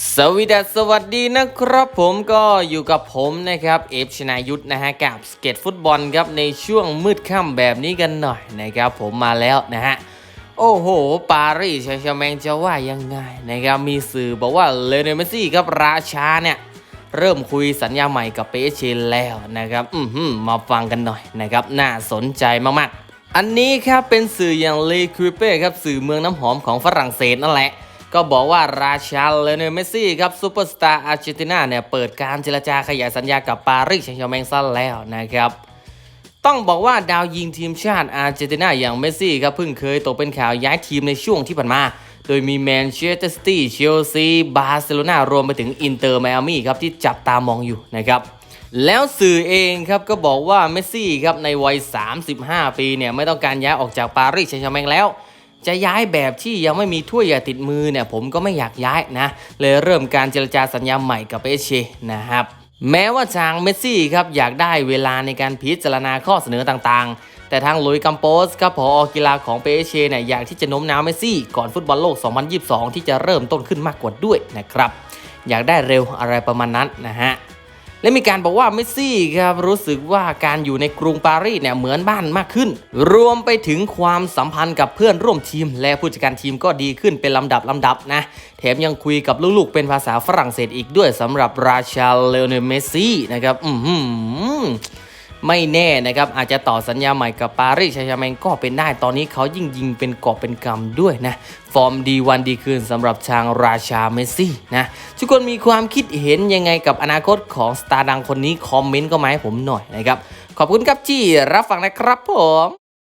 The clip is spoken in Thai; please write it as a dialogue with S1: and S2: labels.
S1: สวีดัสสวัสดีนะครับผมก็อยู่กับผมนะครับเอฟชนายุทธนะฮะกับสเก็ตฟุตบอลครับในช่วงมืดค่ำแบบนี้กันหน่อยนะครับผมมาแล้วนะฮะโอ้โห ปารีสแชงต์แมงจะว่ายังไงนะครับมีสื่อบอกว่าเลเนเมสซี่ครับราชาเนี่ย เริ่มคุยสัญญาใหม่กับเปเชแล้วนะครับอือหือมาฟังกันหน่อยนะครับน่าสนใจมากๆ อันนี้ครับเป็นสื่ออย่างเลคูเป้ครับสื่อเมืองน้ำหอมของฝรั่งเศสนั่นแหละ ก็บอกว่าราชาเลเนเมสซี่ครับซูเปอร์สตาร์อาร์เจนตินาเนี่ยเปิดการเจรจาขยายสัญญากับปารีสแชงต์แมงซะแล้วนะครับ ต้องบอกว่าดาวยิงทีมชาติอาร์เจนตินาอย่างเมสซี่ครับเพิ่งเคยตกเป็นข่าวย้ายทีมในช่วงที่ผ่านมา โดยมีแมนเชสเตอร์ซิตี้เชลซีบาร์เซโลนารวมไปถึงอินเตอร์ไมอามี่ครับที่จับตามองอยู่นะครับแล้วสื่อเองครับก็บอกว่าเมสซี่ครับในวัย 35 ปีเนี่ยไม่ต้องการย้ายออกจากปารีสแชงต์แชร์แมงแล้ว จะย้ายแบบที่ยังไม่มีถ้วยอย่าติดมือเนี่ยผมก็ไม่อยากย้ายนะเลยเริ่มการเจรจาสัญญาใหม่กับเอเชนะครับแม้ว่าทางเมสซี่ครับอยากได้เวลาในการพิจารณาข้อเสนอต่างๆ แต่ทางลุยกัมโปสครับผอกีฬาของเปเชเนี่ยอยากที่จะโน้มน้าวเมสซี่ก่อนฟุตบอลโลก 2022 ที่จะเริ่มต้นขึ้นมากกว่าด้วยนะครับ อยากได้เร็วอะไรประมาณนั้นนะฮะ และมีการบอกว่าเมสซี่ครับรู้สึกว่าการอยู่ในกรุงปารีสเนี่ยเหมือนบ้านมากขึ้น รวมไปถึงความสัมพันธ์กับเพื่อนร่วมทีม และผู้จัดการทีมก็ดีขึ้นเป็นลำดับลำดับนะแถมยังคุยกับลูกๆเป็นภาษาฝรั่งเศสอีกด้วยสำหรับราชาเลโอเนลเมสซี่นะครับ อืม ไม่แน่นะครับ อาจจะต่อสัญญาใหม่กับปารีสแชงต์แชร์แมงก็เป็นได้ตอนนี้เขายิ่งยิงเป็นกอบเป็นกำด้วยนะ ฟอร์มดีวันดีคืนสำหรับทางราชาเมสซี่นะทุกคนมีความคิดเห็นยังไงกับอนาคตของสตาร์ดังคนนี้ คอมเมนต์ก็มาให้ผมหน่อยนะครับ ขอบคุณครับที่รับฟังนะครับผม